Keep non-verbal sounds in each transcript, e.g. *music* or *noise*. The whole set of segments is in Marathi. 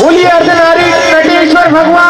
बोलिए अर्धनारी नटेश्वर भगवान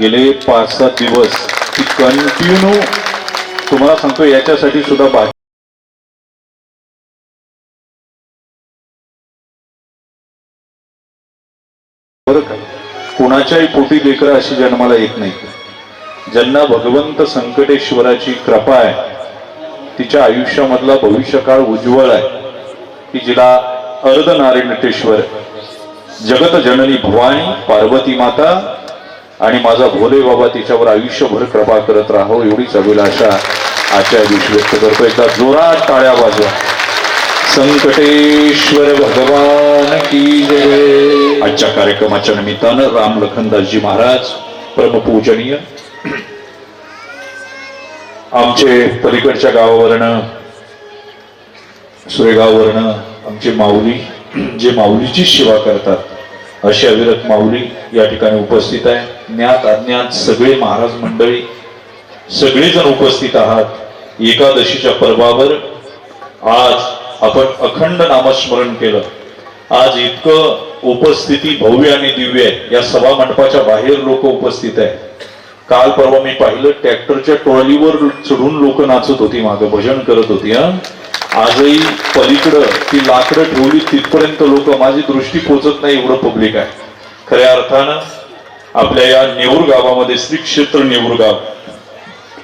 गेले पाच सात दिवस ती कंटिन्यू तुम्हाला सांगतो याच्यासाठी सुद्धा बाकी बरं का? कुणाच्याही पोटी लेकरं अशी जन्माला येत नाही ज्यांना भगवंत संकटेश्वराची कृपा आहे तिच्या आयुष्यामधला भविष्यकाळ उज्ज्वल आहे. की जिला अर्धनारायणटेश्वर जगत जननी भवानी पार्वती माता आणि माझा भोले बाबा तिच्यावर आयुष्यभर कृपा करत राहो एवढीच अभिलाषा आजच्या दिवशी व्यक्त करतो. एकदा जोरात टाळ्या वाजवा. संकटेश्वर भगवान की जय. आजच्या कार्यक्रमाच्या निमित्तानं राम लखनदासजी महाराज परमपूजनीय आमचे पलीकडच्या गावावरनं सुरेगाववरनं आमचे माऊली जे माऊलीची सेवा करतात अशी अविरत माऊली या ठिकाणी उपस्थित आहे. ज्ञात अज्ञात सगळे महाराज मंडळी सगळेजण उपस्थित आहात. एकादशीच्या पर्वावर आज आपण अखंड नामस्मरण केलं. आज इतकं उपस्थिती भव्य आणि दिव्य आहे. या सभा मंडपाच्या बाहेर लोक उपस्थित आहे काल परवा मी पाहिलं ट्रॅक्टरच्या ट्रॉलीवर चढून लोक नाचत होती मागं भजन करत होती हा. आजही पलीकडं ती लाकडं ठेवली तिथपर्यंत लोक माझी दृष्टी पोचत नाही एवढं पब्लिक आहे. खऱ्या अर्थानं आपल्या या नेऊर गावामध्ये श्री क्षेत्र नेऊर गाव.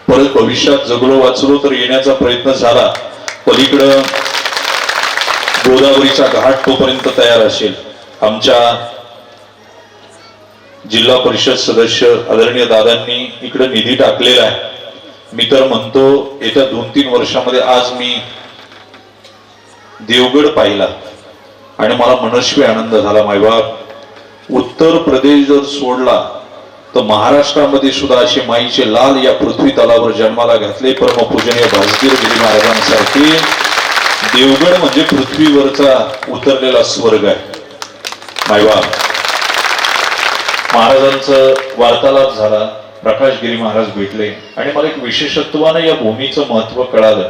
परत भविष्यात जगलो वाचलो तर येण्याचा प्रयत्न झाला पलीकडं गोदावरीचा घाट तोपर्यंत तयार असेल. आमच्या जिल्हा परिषद सदस्य आदरणीय दादांनी इकडे निधी टाकलेला आहे. मी तर म्हणतो येत्या दोन तीन वर्षामध्ये आज मी देवगड पाहिला आणि मला मनस्वी आनंद झाला मायबाप. उत्तर प्रदेश जर सोडला तर महाराष्ट्रामध्ये सुद्धा असे माईचे लाल या पृथ्वी तलावर जन्माला घातले. परमपूजनीय भाजगीर गिरी महाराजांसारखे देवगड म्हणजे पृथ्वीवरचा उतरलेला स्वर्ग आहे. मायवा महाराजांचं वार्तालाप झाला प्रकाश गिरी महाराज भेटले. आणि मला एक विशेषत्वानं या भूमीचं महत्त्व कळालं.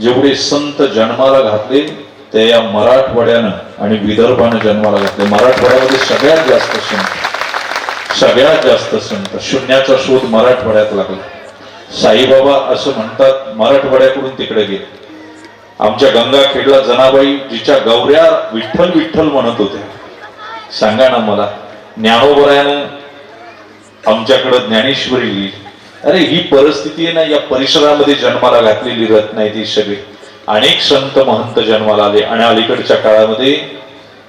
जेवढे संत जन्माला घातले ते या मराठवाड्यानं आणि विदर्भानं जन्माला घातले. मराठवाड्यामध्ये सगळ्यात जास्त संत सगळ्यात जास्त संत शून्याचा शोध मराठवाड्यात लागला. साईबाबा असं म्हणतात मराठवाड्याकडून तिकडे गेले. आमच्या गंगाखेडला जनाबाई जिच्या गौऱ्या विठ्ठल विठ्ठल म्हणत होत्या. सांगा ना मला ज्ञानोबरायानं आमच्याकडं ज्ञानेश्वरी लिहिली. अरे ही परिस्थिती आहे ना या परिसरामध्ये जन्माला घातलेली रत्न आहे ती सगळी. अनेक संत महंत जन्माला आले. आणि अलीकडच्या काळामध्ये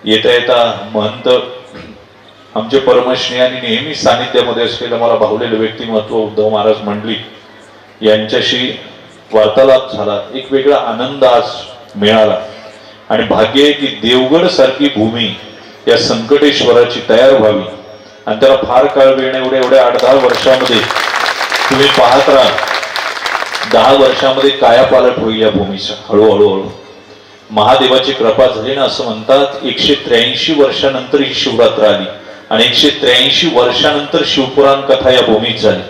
येता येता महंत *clears throat* आमचे परमश्री आणि नेहमी सानिध्यामध्ये असलेलं मला भावलेलं व्यक्तिमत्व उद्धव महाराज मंडळी यांच्याशी वार्तालाप झाला. एक वेगळा आनंद आज मिळाला. आणि भाग्य आहे की देवगड सारखी भूमी या संकटेश्वराची तयार व्हावी. आणि त्याला फार काळ वेळ एवढ्या एवढ्या आठ दहा वर्षामध्ये तुम्ही पाहत राहा दहा वर्षामध्ये कायापालट होईल या भूमीचा. हळूहळू हळू महादेवाची कृपा झाली ना असं म्हणतात एकशे त्र्याऐंशी वर्षानंतर ही शिवरात्र आली आणि एकशे त्र्याऐंशी वर्षानंतर शिवपुराण कथा या भूमीत झाली.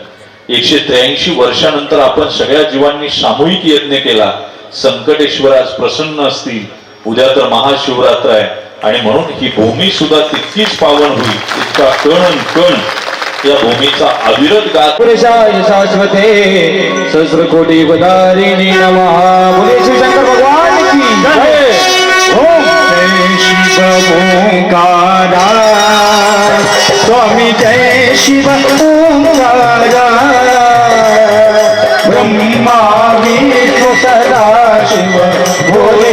एकशे त्र्याऐंशी वर्षानंतर आपण सगळ्या जीवांनी सामूहिक यज्ञ केला. संकटेश्वर आज प्रसन्न असतील. उद्या तर महाशिवरात्र आहे. आणि म्हणून ही भूमी सुद्धा तितकीच पावन होईल. इतका कण कण. या भूमीचा अविरत गात पुरेशाय शाश्वते सहस्र कोटी पदारिणी नमः. बोले भगवान की जय. ओम जय स्वामी जय शिव ब्रह्मा विष्णु सदा शिव। भोले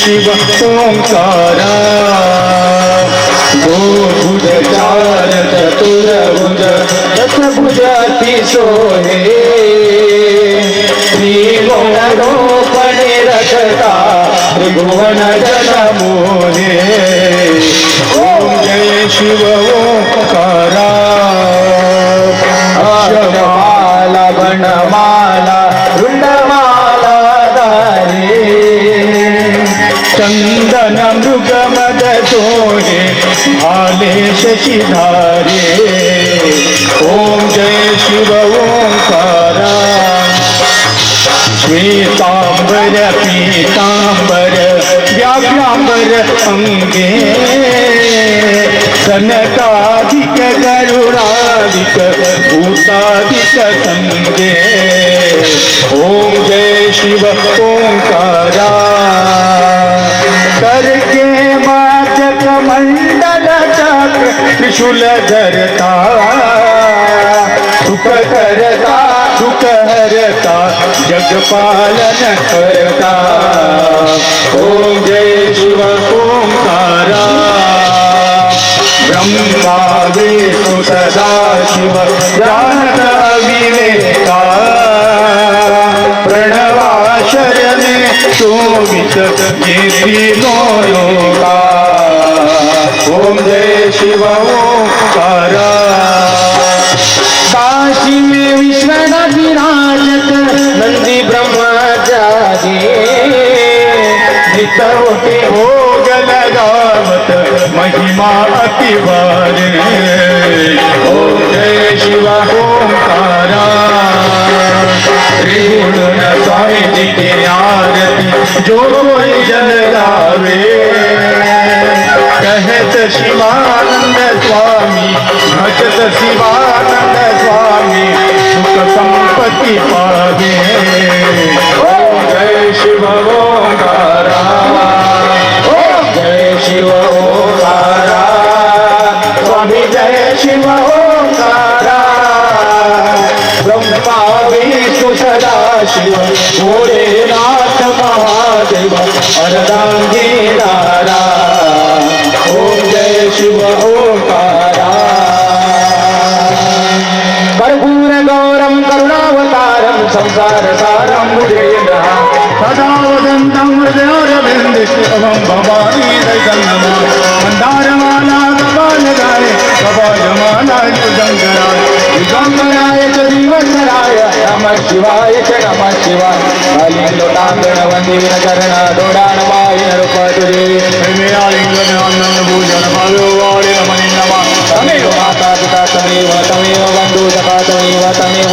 शिव ओंकारा गोभुज चार चतुर्भुज दशभुज सोहे श्रीगुणरोपणे रचता त्रिभुवन जन मोहे ओम जय शिव ओंकारा अक्षमाला वनमाला रुंडमाला चंदन मृगमद सोहे भाले शशिधारे ओम जय शिव ओंकारा। श्वेतांबर पीतांबर व्याघ्रांबर अंगे। सनकाधिक गरुडाधिक भूताधिक संगे। ओम जय शिव ओंकारा। त्रिशूल धरता सुख करता सुख हरता जगपालन करता। ओम जय शिव ओंकारा। ब्रह्मा विष्णु सदा शिव जानत अविवेका प्रणवा शरणे शोभित गिरी नो योगा ओम जय शिव ओंकारा। काशी में विश्वनाथ विराजत नंदी होते भोग लगावत महिमा अतिवारे ओम जय शिव ओंकारा। त्रिगुण स्वामी जी की आरती जो कोई गावे। शिवानंद स्वामी भजत शिवानंद स्वामी सुख संपत्ति सदा वदन्तं हृदयारविन्दे भवानी दैतन्नमा मन्दारमाला कपालगाय कपालमालाय सुशङ्कराय दिगंबराय च दिवंतराय नमः शिवाय च नमः शिवाय नमः तमेव माता पिता तमेव तमेव बन्धु सखा तमेव तमेव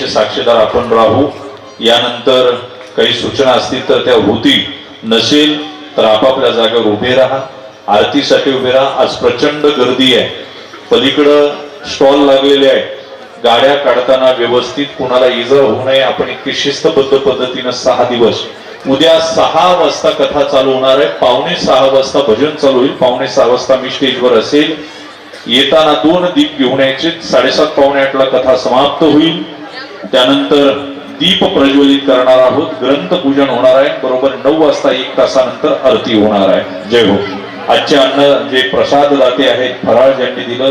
याचे साक्षीदार आपण राहू. यानंतर काही सूचना असतील तर त्या होतील नसेल तर आपापल्या जागेवर उभे राहा. आरतीसाठी उभे राहा. आज प्रचंड गर्दी आहे. पलीकडं स्टॉल लागलेले आहे गाड्या काढताना व्यवस्थित कुणाला इजा होऊ नये. आपण इतकी शिस्तबद्ध पद्धतीनं सहा दिवस उद्या सहा वाजता कथा चालू होणार आहे. पावणे सहा वाजता भजन चालू होईल. पावणे सहा वाजता मी स्टेजवर असेल. येताना दोन दीप घेऊन यायचे. साडेसात पावणे आठला कथा समाप्त होईल. त्यानंतर दीप प्रज्वलित करणार आहोत. ग्रंथ पूजन होणार आहे. बरोबर नऊ वाजता एक तासानंतर आरती होणार आहे. जय हो. आजचे अन्न जे प्रसाद दाते आहेत फराळ ज्यांनी दिलं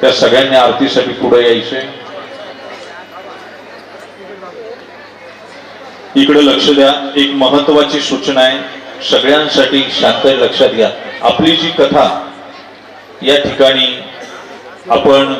त्या सगळ्यांनी आरतीसाठी पुढे यायचे. इकडे लक्ष द्या. एक महत्वाची सूचना आहे. सगळ्यांसाठी शांत लक्षात घ्या. आपली जी कथा या ठिकाणी आपण